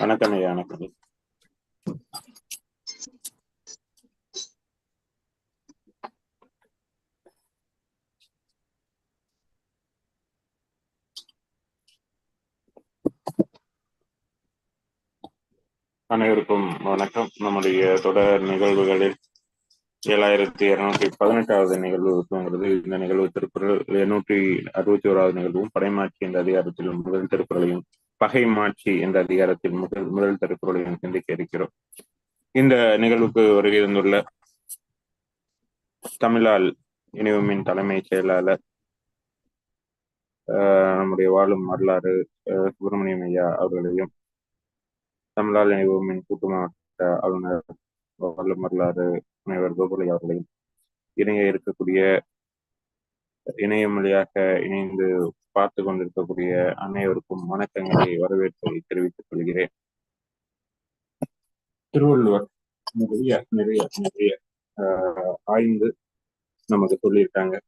வணக்கம் ஐயா வணக்கம். அனைவருக்கும் வணக்கம். நம்முடைய தொடர் நிகழ்வுகளில் ஏழாயிரத்தி இருநூத்தி பதினெட்டாவது நிகழ்வு இந்த நிகழ்வு திருக்குறள் எண்ணூற்றி அறுபத்தி ஓராவது நிகழ்வும் படைமாற்றி என்ற அதிகாரத்தில் முதல் திருக்குறளையும் பகை மாட்சி என்ற அதிகாரத்தில் முதல் முதல் திருக்குறளையும் சிந்திக்க இருக்கிறோம். இந்த நிகழ்வுக்கு வருகை தந்துள்ள தமிழால் இணைவுமின் தலைமைச் செயலாளர் நம்முடைய வாழும் வரலாறு சுப்பிரமணியம் ஐயா அவர்களையும் தமிழால் இணைவுமின் கூட்டு மாவட்ட ஆளுநர் வாழும் வரலாறு முனைவர் கோகுலை அவர்களையும் இணைய இருக்கக்கூடிய இணையம் வழியாக இணைந்து பார்த்து கொண்டிருக்கக்கூடிய அனைவருக்கும் வணக்கங்களை வரவேற்பை தெரிவித்துக் கொள்கிறேன். திருவள்ளுவர் நிறைய நிறைய நிறைய ஆஹ் ஆய்ந்து நமக்கு சொல்லியிருக்காங்க.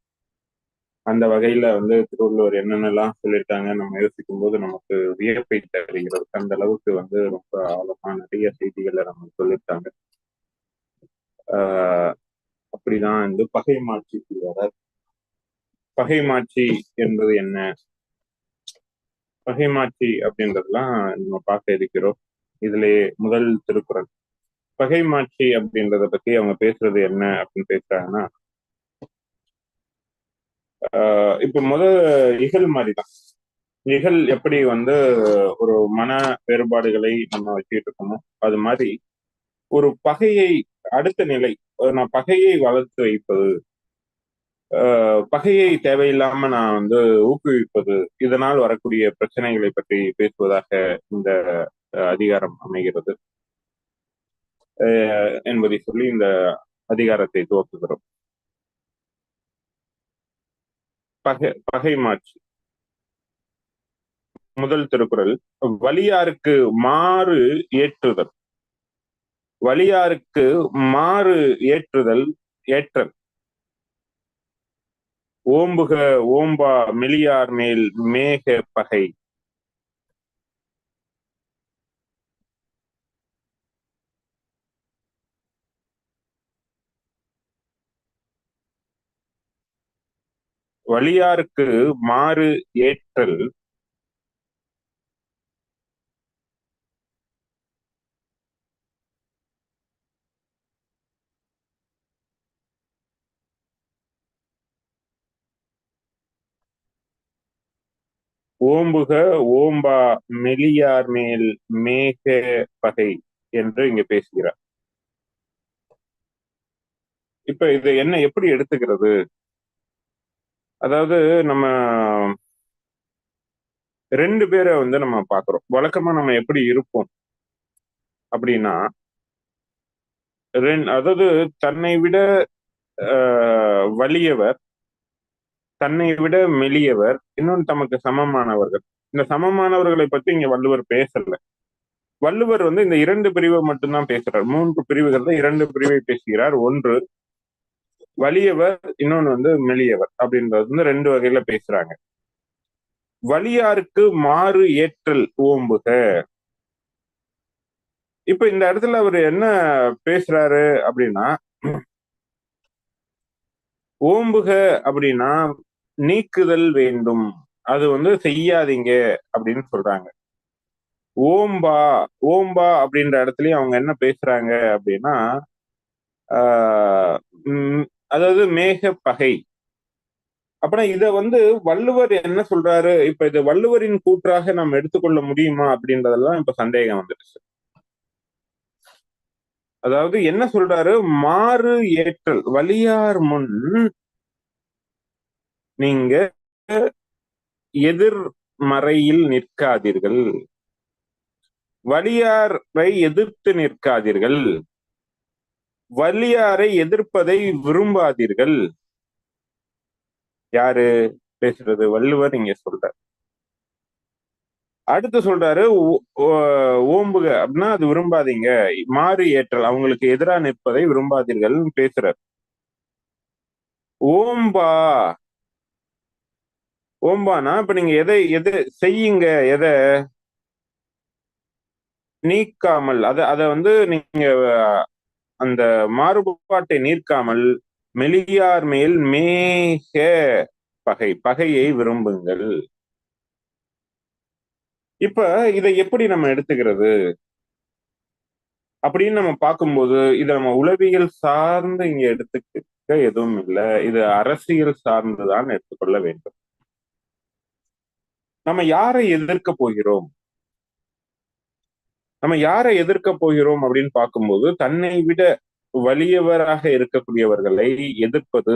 அந்த வகையில வந்து திருவள்ளுவர் என்னென்னலாம் சொல்லியிருக்காங்க நம்ம யோசிக்கும் போது நமக்கு வியப்பை தருகிறது. அந்த அளவுக்கு வந்து ரொம்ப ஆழமா நிறைய செய்திகளை நம்ம சொல்லியிருக்காங்க. ஆஹ் அப்படிதான் வந்து பகை மாற்றி வர பகை மாட்சி என்பது என்ன? பகை மாட்சி அப்படின்றதெல்லாம் நம்ம பார்க்க இருக்கிறோம். இதுலயே முதல் திருக்குறள். பகை மாட்சி அப்படின்றத பத்தி அவங்க பேசுறது என்ன அப்படின்னு பேசுறாங்கன்னா ஆஹ் இப்ப முதல் இகழ் மாதிரிதான். இகழ் எப்படி வந்து ஒரு மன வேறுபாடுகளை நம்ம வச்சுக்கிட்டு இருக்கோமோ அது மாதிரி ஒரு பகையை அடுத்த நிலை நான் பகையை வளர்த்து வைப்பது பகையை தேவையில்லாம நான் வந்து ஊக்குவிப்பது இதனால் வரக்கூடிய பிரச்சனைகளை பற்றி பேசுவதாக இந்த அதிகாரம் அமைகிறது. என்பதை சொல்லி இந்த அதிகாரத்தை துவக்குகிறோம். பகை பகை மாட்சி முதல் திருக்குறள் வலியாருக்கு மாறு ஏற்றுதல். வலியாருக்கு மாறு ஏற்றுதல் ஏற்றல். ஓம்புக ஓம்பா மெலியார் மேல் மேக பகை. வலியாருக்கு மாறு ஏற்றல். ஓம்புக ஓம்பா மெலியார் மேல் மேக பகை என்று இங்க பேசுகிறார். இப்ப இது என்ன எப்படி எடுத்துக்கிறது? அதாவது நம்ம ரெண்டு பேரை வந்து நம்ம பாக்குறோம் வழக்கமா நம்ம எப்படி இருப்போம்? அப்படின்னா அதாவது தன்னை விட வலியவர் தன்னை விட மெலியவர் இன்னொன்று தமக்கு சமமானவர்கள். இந்த சமமானவர்களை பத்தி இங்க வள்ளுவர் பேசல. வள்ளுவர் வந்து இந்த இரண்டு பிரிவை மட்டும்தான் பேசுறார். மூன்று பிரிவுகள் தான் இரண்டு பிரிவை பேசுகிறார். ஒன்று வலியவர் இன்னொன்னு வந்து மெலியவர் அப்படின்றது வந்து ரெண்டு வகையில பேசுறாங்க. வலியாருக்கு மாறு ஏற்றல் ஓம்புக. இப்ப இந்த இடத்துல அவர் என்ன பேசுறாரு அப்படின்னா ஓம்புக அப்படின்னா நீக்குதல் வேண்டும். அது வந்து செய்யாதீங்க அப்படின்னு சொல்றாங்க. ஓம்பா ஓம்பா அப்படின்ற இடத்துலயும் அவங்க என்ன பேசுறாங்க அப்படின்னா ஆஹ் அதாவது மேக பகை அப்புறம் இத வந்து வள்ளுவர் என்ன சொல்றாரு? இப்ப இது வள்ளுவரின் கூற்றாக நாம் எடுத்துக்கொள்ள முடியுமா அப்படின்றதெல்லாம் இப்ப சந்தேகம் வந்துடுச்சு. அதாவது என்ன சொல்றாரு? மாறு ஏற்றல் வலியார் முன் நீங்க எதிர்மறையில் நிற்காதீர்கள். வலியாரை எதிர்த்து நிற்காதீர்கள். வலியாரை எதிர்ப்பதை விரும்பாதீர்கள். யாரு? பேசுறது வள்ளுவர் இங்க சொல்றார். அடுத்து சொல்றாரு ஓம்புக அப்படின்னா அது விரும்பாதீங்க. மாறு ஏற்றல் அவங்களுக்கு எதிராக நிற்பதை விரும்பாதீர்கள் பேசுறார். ஓம்பா ஓம்பானா? இப்ப நீங்க எதை எதை செய்யுங்க? எதை? நீக்காமல். அத அத வந்து நீங்க அந்த மாறுபாட்டை நீக்காமல் மெலியார் மேல் மேக பகை பகையை விரும்புங்கள். இப்ப இதை எப்படி நம்ம எடுத்துக்கிறது? அப்படின்னு நம்ம பார்க்கும்போது இதை நம்ம உளவியல் சார்ந்து இங்க எடுத்துக்க எதுவும் இல்லை. இது அரசியல் சார்ந்துதான் எடுத்துக்கொள்ள வேண்டும். நம்ம யாரை எதிர்க்க போகிறோம்? நம்ம யாரை எதிர்க்க போகிறோம் அப்படின்னு பார்க்கும்போது தன்னை விட வலியவராக இருக்கக்கூடியவர்களை எதிர்ப்பது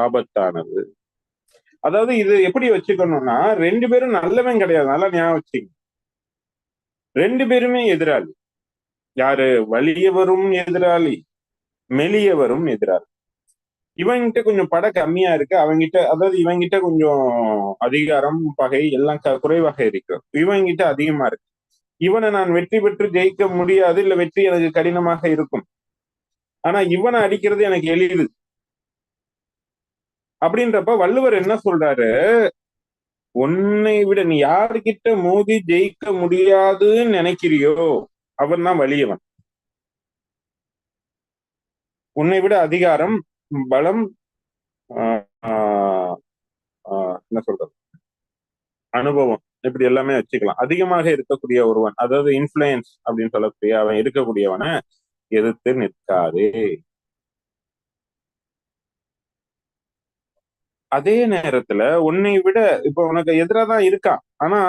ஆபத்தானது. அதாவது இது எப்படி வச்சுக்கணும்னா ரெண்டு பேரும் நல்லவன் கிடையாது. நல்லா ஞாபகம் வச்சுங்க ரெண்டு பேருமே எதிராளி. யாரு? வலியவரும் எதிராளி. மெலியவரும் எதிராளி. இவங்கிட்ட கொஞ்சம் படம் கம்மியா இருக்கு. அவங்கிட்ட அதாவது இவங்கிட்ட கொஞ்சம் அதிகாரம் பகை எல்லாம் குறைவாக இருக்கு இவங்கிட்ட அதிகமா இருக்கு. இவனை நான் வெற்றி பெற்று ஜெயிக்க முடியாது இல்ல வெற்றி எனக்கு கடினமாக இருக்கும். ஆனா இவனை அடிக்கிறது எனக்கு எளிது. அப்படின்றப்ப வள்ளுவர் என்ன சொல்றாரு? உன்னை விட நீ யாருக்கிட்ட மோதி ஜெயிக்க முடியாதுன்னு நினைக்கிறியோ அவன் தான் வலியவன். உன்னை விட அதிகாரம் பலம் என்ன சொல்றது? அனுபவம். இப்படி எல்லாமே வச்சுக்கலாம். அதிகமாக இருக்கக்கூடிய ஒருவன் அதாவது இன்ஃபுளுயன்ஸ் அப்படின்னு சொல்லக்கூடிய அவன் இருக்கக்கூடியவனை எதிர்த்து நிற்காது. அதே நேரத்துல உன்னை விட இப்ப உனக்கு எதிராக தான் இருக்கான். ஆனா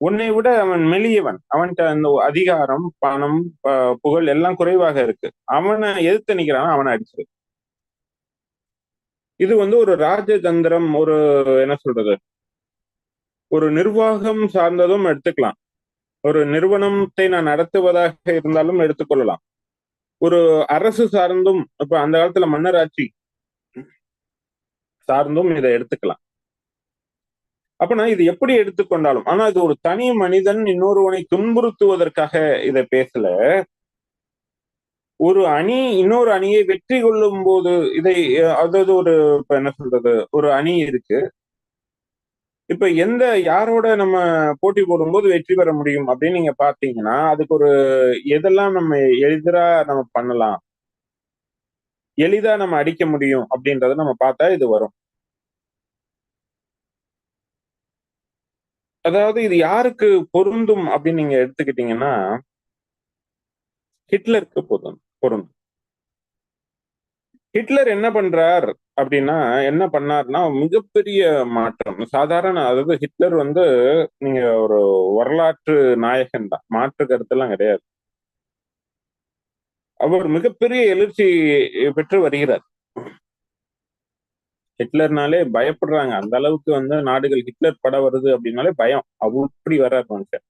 உன்னை விட அவன் மெலியவன். அவன்கிட்ட அந்த அதிகாரம் பணம் புகழ் எல்லாம் குறைவாக இருக்கு. அவனை எதிர்த்து நிக்கிறான் அவனை அடிச்சிரு. இது வந்து ஒரு ராஜதந்திரம் ஒரு என்ன சொல்றது? ஒரு நிர்வாகம் சார்ந்ததும் எடுத்துக்கலாம். ஒரு நிறுவனத்தை நான் நடத்துவதாக இருந்தாலும் எடுத்துக்கொள்ளலாம். ஒரு அரசு சார்ந்தும் இப்ப அந்த காலத்துல மன்னராட்சி சார்ந்தும் இதை எடுத்துக்கலாம். அப்பனா இது எப்படி எடுத்துக்கொண்டாலும் ஆனா இது ஒரு தனி மனிதன் இன்னொருவனை துன்புறுத்துவதற்காக இதை பேசல. ஒரு அணி இன்னொரு அணியை வெற்றி கொள்ளும் போது இதை அதாவது ஒரு இப்ப என்ன சொல்றது ஒரு அணி இருக்கு. இப்ப எந்த யாரோட நம்ம போட்டி போடும்போது வெற்றி பெற முடியும் அப்படின்னு நீங்க பாத்தீங்கன்னா அதுக்கு ஒரு எதெல்லாம் நம்ம எளிதா நம்ம பண்ணலாம்? எளிதா நம்ம அடிக்க முடியும் அப்படின்றத நம்ம பார்த்தா இது வரும். அதாவது இது யாருக்கு பொருந்தும் அப்படின்னு நீங்க எடுத்துக்கிட்டீங்கன்னா ஹிட்லருக்கு பொருந்தும். பொருந்தும் ஹிட்லர் என்ன பண்றார் அப்படின்னா என்ன பண்ணார்னா மிகப்பெரிய மாற்றம். சாதாரண அதாவது ஹிட்லர் வந்து நீங்க ஒரு வரலாற்று நாயகன் தான். மாற்று கருத்தெல்லாம் கிடையாது. அவர் மிகப்பெரிய எழுச்சி பெற்று வருகிறார். ஹிட்லர்னாலே பயப்படுறாங்க. அந்த அளவுக்கு வந்து நாடுகள் ஹிட்லர் பட வருது அப்படின்னாலே பயம். அப்படி வர்றார் மனுஷன்.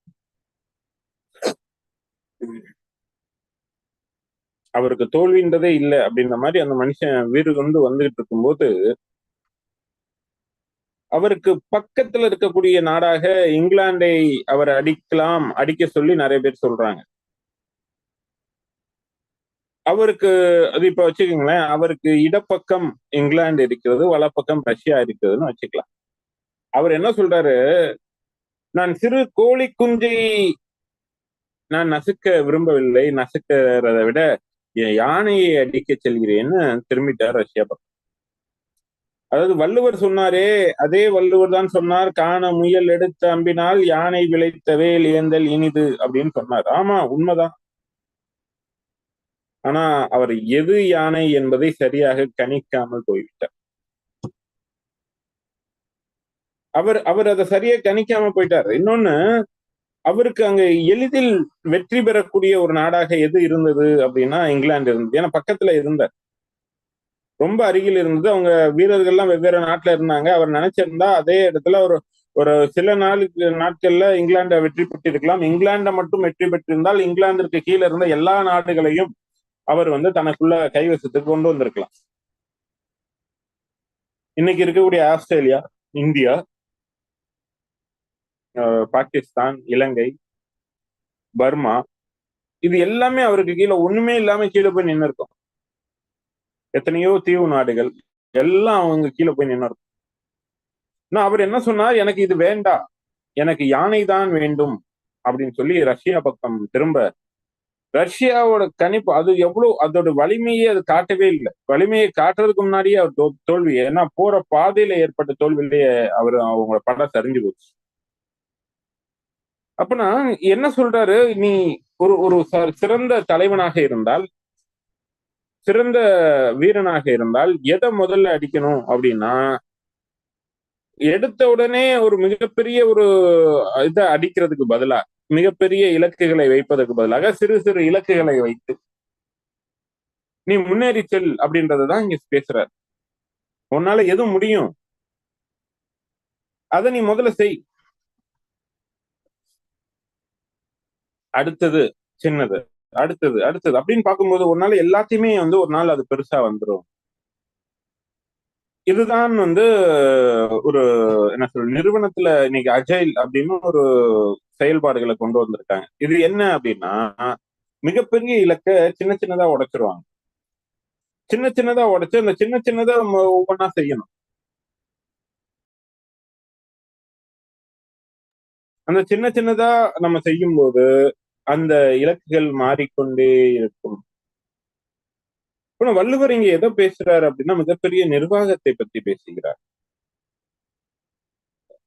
அவருக்கு தோல்வின்றதே இல்லை அப்படின்ற மாதிரி அந்த மனுஷன் வீடு கொண்டு வந்துகிட்டு இருக்கும்போது அவருக்கு பக்கத்துல இருக்கக்கூடிய நாடாக இங்கிலாந்தை அவர் அடிக்கலாம் அடிக்க சொல்லி நிறைய பேர் சொல்றாங்க. அவருக்கு அது இப்ப வச்சுக்கோங்களேன் அவருக்கு இடப்பக்கம் இங்கிலாந்து இருக்கிறது வலப்பக்கம் ரஷ்யா இருக்கிறதுன்னு வச்சுக்கலாம். அவர் என்ன சொல்றாரு? நான் சிறு கோழி குஞ்சை நான் நசுக்க விரும்பவில்லை நசுக்கிறத விட யானையை அடிக்க செல்கிறேன்னு திரும்பிட்டார் ரஷ்யா பக்கம். அதாவது வள்ளுவர் சொன்னாரே அதே வள்ளுவர் தான் சொன்னார் காண முயல் எடுத்த அம்பினால் யானை விளைத்த வேல் ஏந்தல் இனிது அப்படின்னு சொன்னார். ஆமா உண்மைதான். ஆனா அவர் எது யானை என்பதை சரியாக கணிக்காமல் போய்விட்டார். அவர் அவர் அதை சரியா கணிக்காம போயிட்டார். இன்னொன்னு அவருக்கு அங்க எளிதில் வெற்றி பெறக்கூடிய ஒரு நாடாக எது இருந்தது அப்படின்னா இங்கிலாந்து இருந்தது. ஏன்னா பக்கத்துல இருந்தார். ரொம்ப அருகில் இருந்தது. அவங்க வீரர்கள்லாம் வெவ்வேறு நாட்டுல இருந்தாங்க. அவர் நினைச்சிருந்தா அதே இடத்துல ஒரு ஒரு சில நாளுக்கு நாட்கள்ல இங்கிலாண்டை வெற்றி பெற்றிருக்கலாம். இங்கிலாண்டை மட்டும் வெற்றி பெற்றிருந்தால் இங்கிலாந்திற்கு கீழே இருந்த எல்லா நாடுகளையும் அவர் வந்து தனக்குள்ள கைவசத்துக்கு கொண்டு வந்திருக்கலாம். இன்னைக்கு இருக்கக்கூடிய Australia India Pakistan Ilangai Burma இது எல்லாமே அவருக்கு கீழே ஒண்ணுமே இல்லாம கீழே போய் நின்று இருக்கும் எத்தனையோ தீவு நாடுகள் எல்லாம் அவங்க கீழே போய் நின்று இருக்கும் அவர் என்ன சொன்னார்? எனக்கு இது வேண்டாம். எனக்கு யானை தான் வேண்டும் அப்படின்னு சொல்லி ரஷ்யா பக்கம் திரும்ப ரஷ்யாவோட கணிப்பு அது எவ்வளவு அதோட வலிமையை அது காட்டவே இல்லை. வலிமையை காட்டுறதுக்கு முன்னாடியே அவர் தோல்வி ஏன்னா போற பாதையில ஏற்பட்ட தோல்வியிலேயே அவர் அவங்களோட படம் சரிஞ்சு போச்சு. அப்பனா என்ன சொல்றாரு? நீ ஒரு ஒரு ச- சிறந்த தலைவனாக இருந்தால் சிறந்த வீரனாக இருந்தால் எதை முதல்ல அடிக்கணும் அப்படின்னா எடுத்த உடனே ஒரு மிகப்பெரிய ஒரு இதை அடிக்கிறதுக்கு பதிலா மிகப்பெரிய இலக்குகளை வைப்பதற்கு பதிலாக சிறு சிறு இலக்குகளை வைத்து நீ முன்னேறி செல் அப்படின்றதுதான் இங்க பேசுறாரு. உன்னால எது முடியும்? அதை நீ முதல்ல செய். அடுத்தது சின்னது. அடுத்தது அடுத்தது. அப்படின்னு பார்க்கும்போது ஒரு நாள் எல்லாத்தையுமே வந்து ஒரு நாள் அது பெருசா வந்துடும் இதுதான் வந்து ஒரு என்ன சொல்ற நிறுவனத்துல இன்னைக்கு அஜைல் அப்படின்னு ஒரு செயல்பாடுகளை கொண்டு வந்திருக்காங்க. இது என்ன அப்படின்னா மிகப்பெரிய இலக்க சின்ன சின்னதா உடைச்சிருவாங்க. சின்ன சின்னதா உடைச்சு அந்த சின்ன சின்னதா நம்ம ஒவ்வொன்றா செய்யணும். அந்த சின்ன சின்னதா நம்ம செய்யும் போது அந்த இலக்குகள் மாறிக்கொண்டே இருக்கும். வள்ளுவர் இங்க எதை பேசுறாரு அப்படின்னா மிகப்பெரிய நிர்வாகத்தை பத்தி பேசுகிறார்.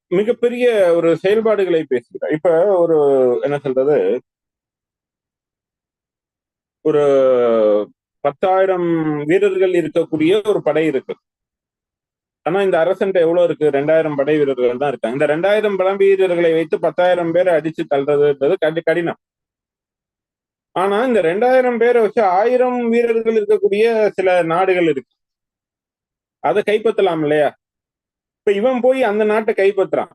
மிகப்பெரிய ஒரு செயல்பாடுகளை பேசுகிறார். இப்ப ஒரு என்ன சொல்றது? ஒரு பத்தாயிரம் வீரர்கள் இருக்கக்கூடிய ஒரு படை இருக்கு. ஆனா இந்த அரசன்ட்ட எவ்வளவு இருக்கு? ரெண்டாயிரம் படை வீரர்கள் தான் இருக்காங்க. இந்த ரெண்டாயிரம் படை வீரர்களை வைத்து பத்தாயிரம் பேரை அடிச்சு தள்ளுறதுன்றது கடினம். ஆனா இந்த ரெண்டாயிரம் பேரை வச்சு ஆயிரம் வீரர்கள் இருக்கக்கூடிய சில நாடுகள் இருக்கு. அதை கைப்பற்றலாம் இல்லையா? இப்ப இவன் போய் அந்த நாட்டை கைப்பற்றான்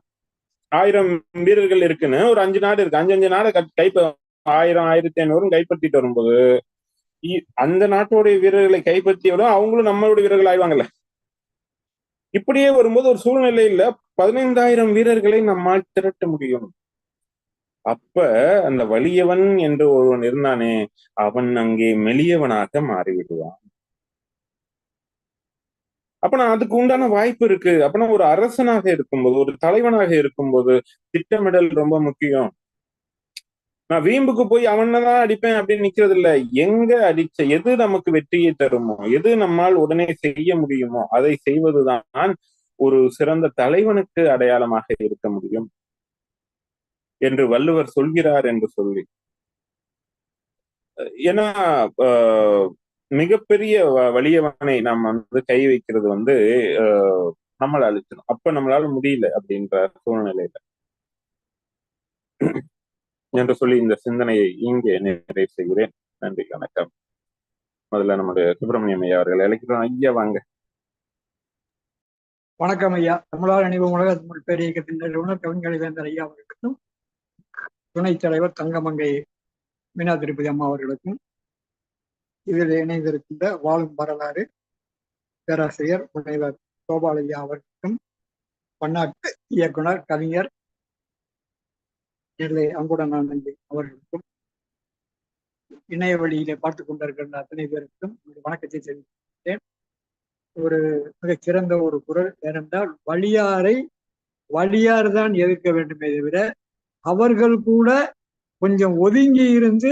ஆயிரம் வீரர்கள் இருக்குன்னு ஒரு அஞ்சு நாடு இருக்கு. அஞ்சு அஞ்சு நாடு கைப்ப ஆயிரம் ஆயிரத்தி ஐநூறு கைப்பற்றிட்டு வரும்போது இ- அந்த நாட்டோடைய வீரர்களை கைப்பற்றியோட அவங்களும் நம்மளுடைய வீரர்கள் ஆயிவாங்கல்ல இப்படியே வரும்போது ஒரு சூழ்நிலையில பதினைந்தாயிரம் வீரர்களை நம்மால் திரட்ட முடியும். அப்ப அந்த வலியவன் என்று ஒருவன் இருந்தானே அவன் அங்கே மெலியவனாக மாறிவிடுவான். அப்ப அதுக்கு உண்டான வாய்ப்பு இருக்கு. அப்பனா ஒரு அரசனாக இருக்கும்போது ஒரு தலைவனாக இருக்கும்போது திட்டமிடல் ரொம்ப முக்கியம். நான் வீம்புக்கு போய் அவனதான் அடிப்பேன் அப்படின்னு நிக்கிறது இல்ல எங்க அடிச்ச எது நமக்கு வெற்றியை தருமோ எது நம்மால் உடனே செய்ய முடியுமோ அதை செய்வதுதான் ஒரு சிறந்த தலைவனுக்கு அடையாளமாக இருக்க முடியும். என்று வள்ளுவர் சொல்கிறார் என்று சொல்லி. ஏன்னா மிகப்பெரிய வ- வலியவனை நாம் வந்து கை வைக்கிறது வந்து ஆஹ், நம்மளை அழிச்சிடும் அப்ப நம்மளால முடியல அப்படின்ற சூழ்நிலையில. என்று சொல்லி இந்த சிந்தனையை இங்கே நிறைவு செய்கிறேன். நன்றி வணக்கம். முதல்ல நம்முடைய சுப்பிரமணியம் ஐயா அவர்கள் அழைக்கிறோம். ஐயா வாங்க. வணக்கம் ஐயா. தமிழால் அணிவு உலக தமிழ் பேரியக்கத்தின் நிறுவனர் கவிஞர் வேந்தர் ஐயா அவர்களுக்கும் துணைத் தலைவர் தங்கமங்கை மீனா திருப்பதி அம்மா அவர்களுக்கும் இதில் இணைந்திருக்கின்ற வாழும் வரலாறு பேராசிரியர் முனைவர் கோபால் அவர்களுக்கும் பன்னாட்டு இயக்குனர் கவிஞர் நெல்லை அங்குடனானந்தி அவர்களுக்கும் இணைய வழியிலே பார்த்து கொண்டிருக்கின்ற அத்தனை பேருக்கும் வணக்கத்தை தெரிவித்தேன் ஒரு மிகச் சிறந்த ஒரு குரல் ஏனென்றால் வழியாரை வழியார் தான் எதிர்க்க வேண்டுமே தவிர அவர்கள் கூட கொஞ்சம் ஒதுங்கி இருந்து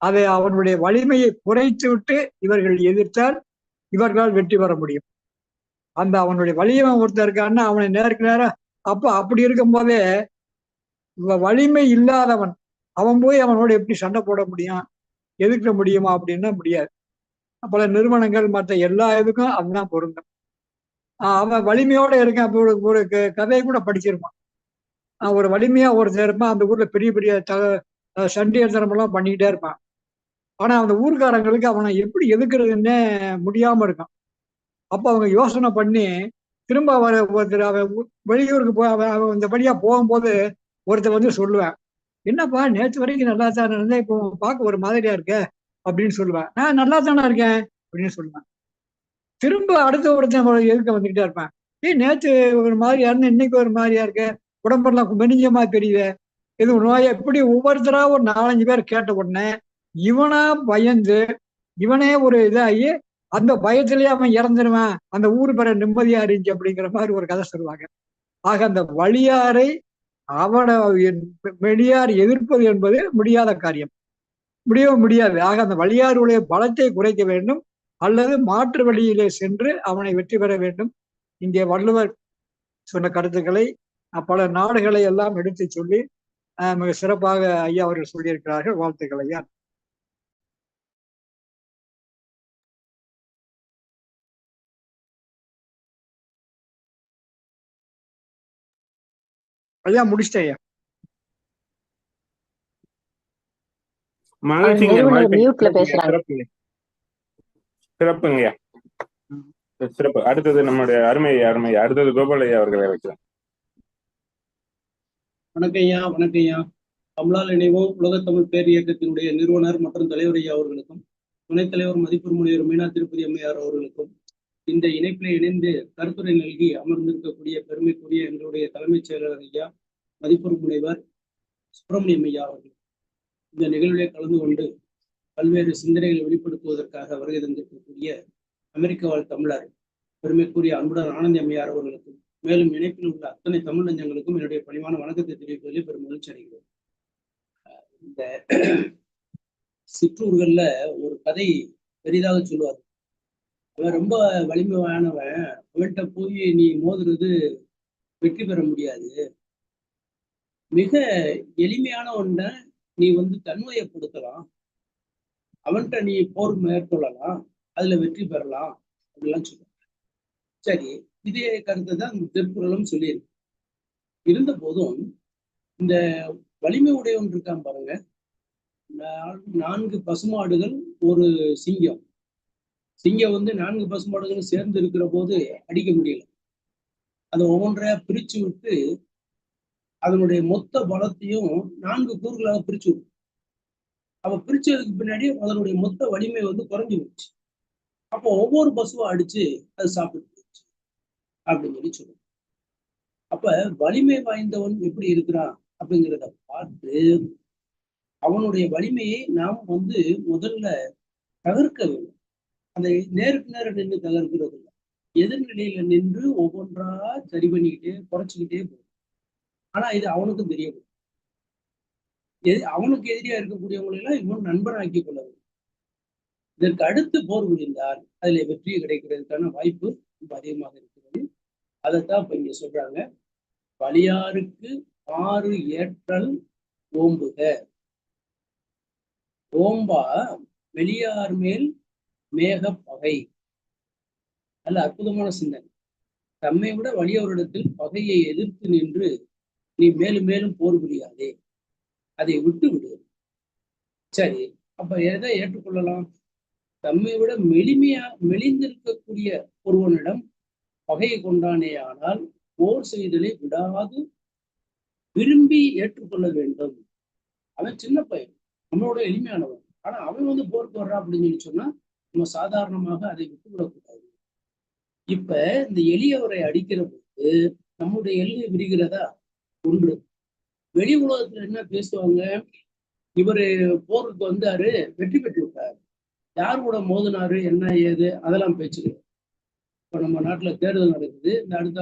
அதை அவனுடைய வலிமையை குறைத்து விட்டு இவர்கள் எதிர்த்தால் இவர்களால் வெற்றி பெற முடியும். அந்த அவனுடைய வலிமை ஒருத்தர் இருக்கான்னா அவனை நேருக்கு நேரம் அப்ப அப்படி இருக்கும் போதே வலிமை இல்லாதவன் அவன் போய் அவனோட எப்படி சண்டை போட முடியும் எதிர்க்க முடியுமா அப்படின்னா முடியாது. பல நிறுவனங்கள் மற்ற எல்லா இதுக்கும் அதுதான் பொருந்தும் அவன் வலிமையோட இருக்கான் ஒரு ஒரு கதையை கூட படிச்சிருப்பான். ஒரு வலிமையா ஒருத்தர் இருப்பான் அந்த ஊர்ல பெரிய பெரிய த அஹ் எல்லாம் பண்ணிக்கிட்டே இருப்பான். ஆனா அந்த ஊர்க்காரங்களுக்கு அவனை எப்படி எதுக்குறதுன்னே முடியாம இருக்கான். அப்ப அவங்க யோசனை பண்ணி திரும்ப வர ஒருத்தர் அவன் வெளியூருக்கு போய் அவன் அவன் இந்த வழியா போகும்போது ஒருத்தர் வந்து சொல்லுவேன் என்னப்பா நேற்று வரைக்கும் நல்லா தானே இருந்தேன் இப்போ பார்க்க ஒரு மாதிரியா இருக்க? அப்படின்னு சொல்லுவேன். நான் நல்லா தானே இருக்கேன் அப்படின்னு சொல்லுவேன். திரும்ப அடுத்த ஒருத்தன் எதுக்க வந்துகிட்டே இருப்பேன். ஏய் நேற்று ஒரு மாதிரியா இருந்து இன்னைக்கு ஒரு மாதிரியா இருக்க? உடம்பெல்லாம் மெனிஞ்சமா மாதிரி தெரியுது. இது நோய். எப்படி ஒவ்வொருத்தரா ஒரு நாலஞ்சு பேர் கேட்ட உடனே இவனா பயந்து இவனே ஒரு இதாகி அந்த பயத்திலேயே அவன் இறந்துருவான். அந்த ஊர் பெற நிம்மதியா இருந்துச்சு அப்படிங்கிற மாதிரி ஒரு கதை சொல்லுவாங்க. ஆக அந்த வழியாரை அவனை மெடியார் எதிர்ப்பது என்பது முடியாத காரியம். முடியவும் முடியாது. ஆக அந்த வழியாருடைய பலத்தை குறைக்க வேண்டும். அல்லது மாற்று வழியிலே சென்று அவனை வெற்றி பெற வேண்டும். இங்கே வள்ளுவர் சொன்ன கருத்துக்களை பல நாடுகளை எல்லாம் எடுத்து சொல்லி மிக சிறப்பாக ஐயா அவர்கள் சொல்லியிருக்கிறார்கள். வாழ்த்துக்கள் ஐயா. ஐயா முடிச்சிட்டேன் ஐயா. சிறப்புங்க சிறப்பு. அடுத்தது நம்முடைய அருமை அருமை அடுத்தது கோபால் ஐயா அவர்களை வைக்கிறேன். வணக்கம்யா வணக்கம்யா தமிழால் இணைவோம் உலகத்தமிழ் பேர் இயக்கத்தினுடைய நிறுவனர் மற்றும் தலைவர் ஐயா அவர்களுக்கும் துணைத் தலைவர் மதிப்பூர் முனைவர் மீனா திருப்பதி அம்மையார் அவர்களுக்கும் இந்த இணைப்பில் இணைந்து கருத்துரை நல்கி அமர்ந்திருக்கக்கூடிய பெருமைக்குரிய எங்களுடைய தலைமைச் செயலாளர் ஐயா மதிப்பூர் முனைவர் சுப்பிரமணியம் ஐயா அவர்கள். இந்த நிகழ்விலே கலந்து கொண்டு பல்வேறு சிந்தனைகளை வெளிப்படுத்துவதற்காக வருகை தந்திருக்கக்கூடிய அமெரிக்க வாழ் தமிழர் பெருமைக்குரிய அன்புடன் ஆனந்தி அம்மையார் அவர்களுக்கும் மேலும் இணைப்பில் உள்ள அத்தனை தமிழ் நெஞ்சங்களுக்கும் என்னுடைய பணிவான வணக்கத்தை தெரிவிப்பதில் பெரும் மகிழ்ச்சி அடைகிறோம் இந்த சிற்றூர்கள்ல ஒரு கதை பெரிதாக சொல்லுவார். அவன் ரொம்ப வலிமையானவன் அவன்கிட்ட போய் நீ மோதுறது வெற்றி பெற முடியாது. மிக எளிமையான ஒன்றை நீ வந்து தன்மையப்படுத்தலாம் அவன்கிட்ட நீ போர் மேற்கொள்ளலாம் அதுல வெற்றி பெறலாம் அப்படிலாம் சொல்லுவான் சரி இதே கருத்தை தான் திருக்குறளும் சொல்லியிருக்கு. இருந்த போதும் இந்த வலிமை உடையவன் இருக்கான் பாருங்க. நான்கு பசுமாடுகள் ஒரு சிங்கம். சிங்கம் வந்து நான்கு பசுமாடுகளும் சேர்ந்து இருக்கிற போது அடிக்க முடியல. அதை ஒவ்வொன்றையா பிரிச்சு விட்டு அதனுடைய மொத்த பலத்தையும் நான்கு கூறுகளாக பிரிச்சு விட்டு அவ பிரிச்சதுக்கு பின்னாடி அதனுடைய மொத்த வலிமை வந்து குறைஞ்சி போச்சு. அப்போ ஒவ்வொரு பசுவை அடிச்சு அது சாப்பிடும் அப்படின்னு சொல்லி சொல்லுவோம் அப்ப வலிமை வாய்ந்தவன் எப்படி இருக்கிறான் அப்படிங்கிறத பார்த்து அவனுடைய வலிமையை நாம் வந்து முதல்ல தகர்க்க வேண்டும். அதை நேருக்கு நேரம் நின்று தகர்க்கிறது இல்லை. எதிர்நிலையில நின்று ஒவ்வொன்றா சரி பண்ணிக்கிட்டே குறைச்சிக்கிட்டே போகும். ஆனா இது அவனுக்கும் தெரிய அவனுக்கு எதிரியா இருக்கக்கூடியவங்களெல்லாம் இவன் நண்பனாக்கி கொள்ள வேண்டும். இதற்கு அடுத்து போர் புரிந்தால் அதுல வெற்றி கிடைக்கிறதுக்கான வாய்ப்பு ரொம்ப அதிகமாக இருக்கும் அதைத்தான் இப்ப இங்க சொல்றாங்க. வலியாருக்கு ஆறு ஏற்றல் ஓம்புக. ஓம்பா வெளியார் மேல் மேக பகை. நல்ல அற்புதமான சிந்தனை. தம்மை விட வலியவரிடத்தில் பகையை எதிர்த்து நின்று நீ மேலும் மேலும் போர் புரியாதே. அதை விட்டு விடு. சரி அப்ப எதை ஏற்றுக்கொள்ளலாம்? தம்மை விட மெலிமையா மெலிந்திருக்கக்கூடிய ஒருவனிடம் பகையை கொண்டானே ஆனால் போர் செய்தலை விடாது. விரும்பி ஏற்றுக்கொள்ள வேண்டும். அவன் சின்ன பையன். நம்மளோட எளிமையானவன். ஆனா அவன் வந்து போர் வர்றான் அப்படின்னு சொல்லி சொன்னா நம்ம சாதாரணமாக அதை விட்டுவிடக்கூடாது. இப்ப இந்த எளியவரை அடிக்கிற போது நம்முடைய எல்லை விரிகிறதா? ஒன்று வெளி உலகத்துல என்ன பேசுவாங்க? இவரு போருக்கு வந்தாரு வெற்றி பெற்று விட்டாரு யார் கூட மோதினாரு? என்ன ஏது? அதெல்லாம் பேச்சு இப்ப நம்ம நாட்டில் தேர்தல் நடக்குது. இந்த அடுத்த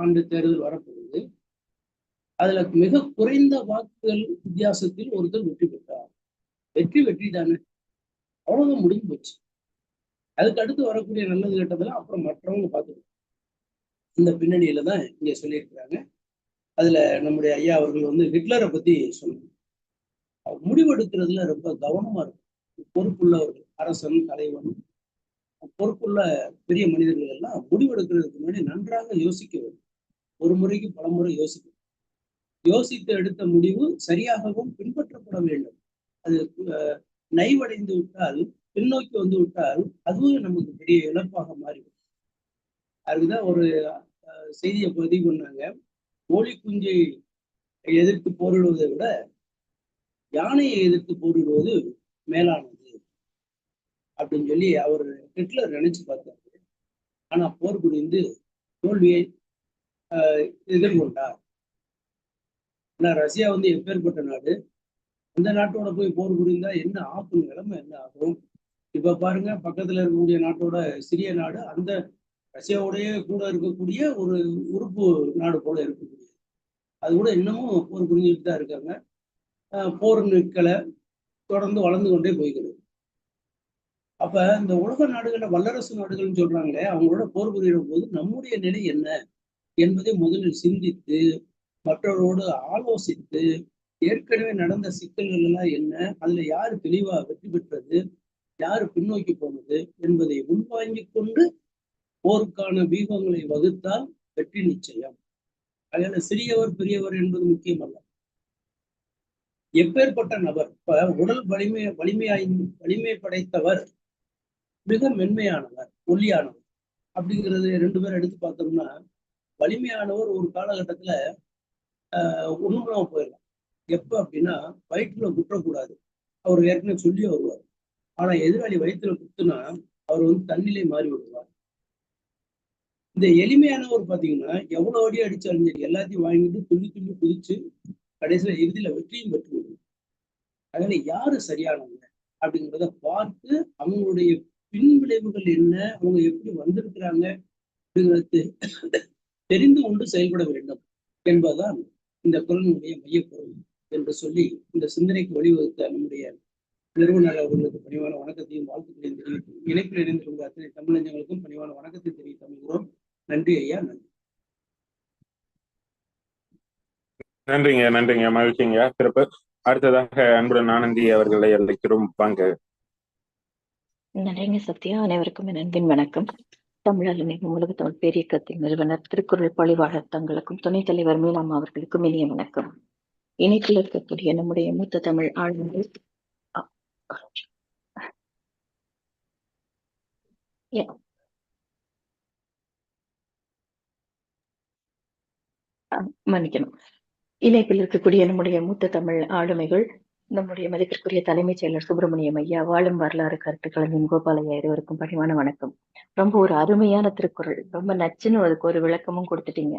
ஆண்டு தேர்தல் வரப்போகுது. அதுல மிக குறைந்த வாக்குகள் வித்தியாசத்தில் ஒருத்தர் வெற்றி பெற்றார். வெற்றி வெற்றி தானே அவ்வளவுதான் முடிஞ்சு போச்சு. அதுக்கு அடுத்து வரக்கூடிய நல்லது கெட்டதெல்லாம் அப்புறம் மற்றவங்க பார்த்துக்கணும். இந்த பின்னணியில தான் இங்க சொல்லியிருக்கிறாங்க. அதுல நம்முடைய ஐயா அவர்கள் வந்து ஹிட்லரை பத்தி சொன்னாங்க. முடிவெடுக்கிறதுல ரொம்ப கவனமா இருக்கும் பொறுப்புள்ளவர்கள் அரசன் தலைவன் பொறுப்புள்ள பெரிய மனிதர்கள் எல்லாம் முடிவெடுக்கிறதுக்கு முன்னாடி நன்றாக யோசிக்க வேண்டும். ஒரு முறைக்கு பல முறை யோசிக்க யோசித்து எடுத்த முடிவு சரியாகவும் பின்பற்றப்பட வேண்டும். அது நைவடைந்து விட்டால் பின்னோக்கி வந்து விட்டால் அதுவும் நமக்கு பெரிய இழப்பாக மாறிவிடும். அதுக்குதான் ஒரு செய்தியை பதிவு பண்ணாங்க. கோழி குஞ்சை எதிர்த்து போரிடுவதை விட யானையை எதிர்த்து போரிடுவது மேலானது. அப்படின்னு சொல்லி அவர் ஹிட்லர் நினைச்சு பார்த்தார். ஆனா போர் புரிந்து தோல்வியை எதிர்கொண்டார். ஆனா ரஷ்யா வந்து எப்பேற்பட்ட நாடு? அந்த நாட்டோட போய் போர் புரிந்தா என்ன ஆகும் நிலைமை என்ன ஆகும்? இப்ப பாருங்க பக்கத்துல இருக்கக்கூடிய நாட்டோட சிறிய நாடு அந்த ரஷ்யாவுடைய கூட இருக்கக்கூடிய ஒரு உறுப்பு நாடு போல இருக்கக்கூடிய. அது கூட இன்னமும் போர் புரிஞ்சுட்டு தான் இருக்காங்க. அஹ் போர் நிற்கலை தொடர்ந்து வளர்ந்து கொண்டே போய்கிறது அப்ப இந்த உலக நாடுகள்ல வல்லரசு நாடுகள்னு சொல்றாங்களே அவங்களோட போர் புரிகிற போது நம்முடைய நிலை என்ன என்பதை முதலில் சிந்தித்து மற்றவரோடு ஆலோசித்து ஏற்கனவே நடந்த சிக்கல்கள் எல்லாம் என்ன அதுல யாரு தெளிவா வெற்றி பெற்றது யாரு பின்னோக்கி போனது என்பதை உள்வாங்கி கொண்டு போருக்கான வியூகங்களை வகுத்தால் வெற்றி நிச்சயம். அதனால சிறியவர் பெரியவர் என்பது முக்கியமல்ல. எப்பேற்பட்ட நபர் இப்ப உடல் வலிமை வலிமையாய் வலிமை படைத்தவர் மிக மென்மையானவர் ஒல்லியானவர். அப்படிங்கிறது ரெண்டு பேரும் எடுத்து பார்த்தோம்னா வலிமையானவர் ஒரு காலகட்டத்துல ஆஹ் ஒண்ணுமில்லாம போயிடலாம். எப்ப அப்படின்னா வயிற்றுல குற்றக்கூடாது அவர் ஏற்கனவே சொல்லி வருவார். ஆனா எதிராளி வயிற்றுல குத்துனா அவர் வந்து தண்ணிலே மாறி விடுவார். இந்த எளிமையானவர் பாத்தீங்கன்னா எவ்வளவு அடி அடிச்சாலும் சரி எல்லாத்தையும் வாங்கிட்டு துள்ளி துள்ளி குதிச்சு கடைசியில இறுதியில வெற்றியும் பெற்று விடுவார் அதனால யாரு சரியானவங்க அப்படிங்கிறத பார்த்து அவங்களுடைய பின் விளைவுகள் என்ன? அவங்க எப்படி வந்திருக்கிறாங்க? அப்படிங்கிறது தெரிந்து கொண்டு செயல்பட வேண்டும் என்பதுதான் இந்த குரலினுடைய மையப்பொருள் என்று சொல்லி இந்த சிந்தனைக்கு வழிவகுத்த நம்முடைய நிறுவனர் அவர்களுக்கு பணிவான வணக்கத்தையும் வாழ்த்துக்களையும் தெரிவித்து இணைப்பில் இணைந்திருந்த அத்தனை தமிழஞ்சங்களுக்கும் பணிவான வணக்கத்தை தெரிவித்து அமைகிறோம் நன்றி ஐயா நன்றி. நன்றிங்க நன்றிங்க. மகிழ்ச்சிங்க. சிறப்பு. அடுத்ததாக அன்புடன் ஆனந்தி அவர்களை அழைக்கிறோம். வாங்க. நன்றிங்க சத்யா. அனைவருக்கும் என் அன்பின் வணக்கம். தமிழர் இணையம் உலக தமிழ் பேரியக்கத்தின் நிறுவனர் திருக்குறள் பழிவாளர் தங்களுக்கும் துணைத் தலைவர் மீனாம் அவர்களுக்கும் இனிய வணக்கம். இணைப்பில் இருக்கக்கூடிய நம்முடைய மூத்த தமிழ் ஆளுநர் மன்னிக்கணும். இணைப்பில் இருக்கக்கூடிய நம்முடைய மூத்த தமிழ் ஆளுமைகள் நம்முடைய மதிப்பிற்குரிய தலைமைச் செயலர் சுப்பிரமணியம் ஐயா வாழும் வரலாறு கருத்துக்களஞ்சின் கோபாலையா இருவருக்கும் பணிவான வணக்கம். ரொம்ப ஒரு அருமையான திருக்குறள். ரொம்ப நச்சுன்னு அதுக்கு ஒரு விளக்கமும் கொடுத்துட்டீங்க.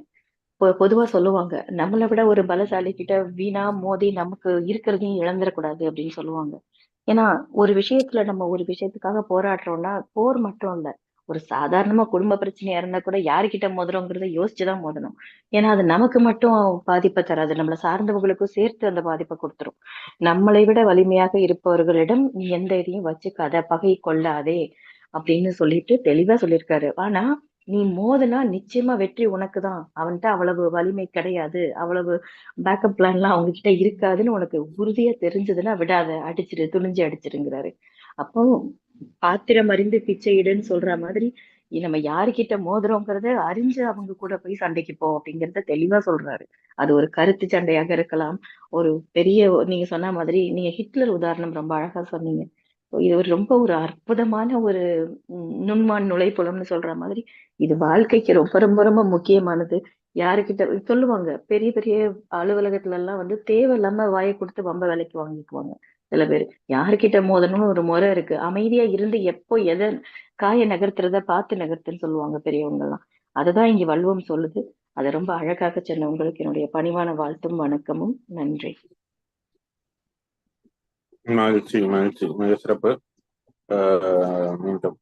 பொதுவா சொல்லுவாங்க நம்மளை விட ஒரு பலசாலி கிட்ட வீணா மோதி நமக்கு இருக்கிறதையும் இழந்துடக்கூடாது அப்படின்னு சொல்லுவாங்க. ஏன்னா ஒரு விஷயத்துல நம்ம ஒரு விஷயத்துக்காக போராடுறோம்னா போர் மட்டும் இல்லை. ஒரு சாதாரணமா குடும்ப பிரச்சனையா இருந்தா கூட யாருக்கிட்ட மோதுறோங்கிறத யோசிச்சுதான் மோதணும். ஏன்னா அது நமக்கு மட்டும் பாதிப்பை தராது. நம்மளை சார்ந்தவங்களுக்கும் சேர்த்து அந்த பாதிப்பை கொடுத்துரும். நம்மளை விட வலிமையாக இருப்பவர்களிடம் நீ எந்த இதையும் வச்சுக்காத பகை கொள்ளாதே அப்படின்னு சொல்லிட்டு தெளிவா சொல்லியிருக்காரு. ஆனா நீ மோதுனா நிச்சயமா வெற்றி உனக்கு தான் அவன்கிட்ட அவ்வளவு வலிமை கிடையாது. அவ்வளவு பேக்கப் பிளான் எல்லாம் அவங்க கிட்ட இருக்காதுன்னு உனக்கு உறுதியா தெரிஞ்சதுன்னா விடாத அடிச்சிரு துணிஞ்சு அடிச்சிருங்கிறாரு. அப்போ பாத்திரம் அறிந்து பிச்சையிடுன்னு சொல்ற மாதிரி நம்ம யாருக்கிட்ட மோதுறோங்கிறத அறிஞ்சு அவங்க கூட போய் சண்டைக்கு போ அப்படிங்கறத தெளிவா சொல்றாரு. அது ஒரு கருத்து சண்டையாக இருக்கலாம். ஒரு பெரிய நீங்க சொன்ன மாதிரி நீங்க ஹிட்லர் உதாரணம் ரொம்ப அழகா சொன்னீங்க. இது ஒரு ரொம்ப ஒரு அற்புதமான ஒரு நுண்மான் நுழைப்புலம்னு சொல்ற மாதிரி இது வாழ்க்கைக்கு ரொம்ப ரொம்ப ரொம்ப முக்கியமானது. யாருக்கிட்ட சொல்லுவாங்க பெரிய பெரிய அலுவலகத்துல எல்லாம் வந்து தேவையில்லாம வாயை கொடுத்து வம்ப விலைக்கு வாங்கிக்குவாங்க. சில பேர். யாருக்கிட்ட மோதணும்னு ஒரு முறை இருக்கு. அமைதியா இருந்து எப்போ எதை காய நகர்த்துறத பார்த்து நகர்த்துன்னு சொல்லுவாங்க பெரியவங்க எல்லாம் அதுதான் இங்க வள்ளுவம் சொல்லுது. அதை ரொம்ப அழகாக சொன்ன உங்களுக்கு என்னுடைய பணிவான வாழ்த்தும் வணக்கமும். நன்றி. மகிழ்ச்சி மகிழ்ச்சி. மிக சிறப்பு. மீண்டும்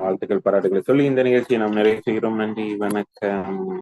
வாழ்த்துக்கள் பாராட்டுகளை சொல்லி இந்த நிகழ்ச்சியை நாம் நிறைவு செய்கிறோம். நன்றி வணக்கம்.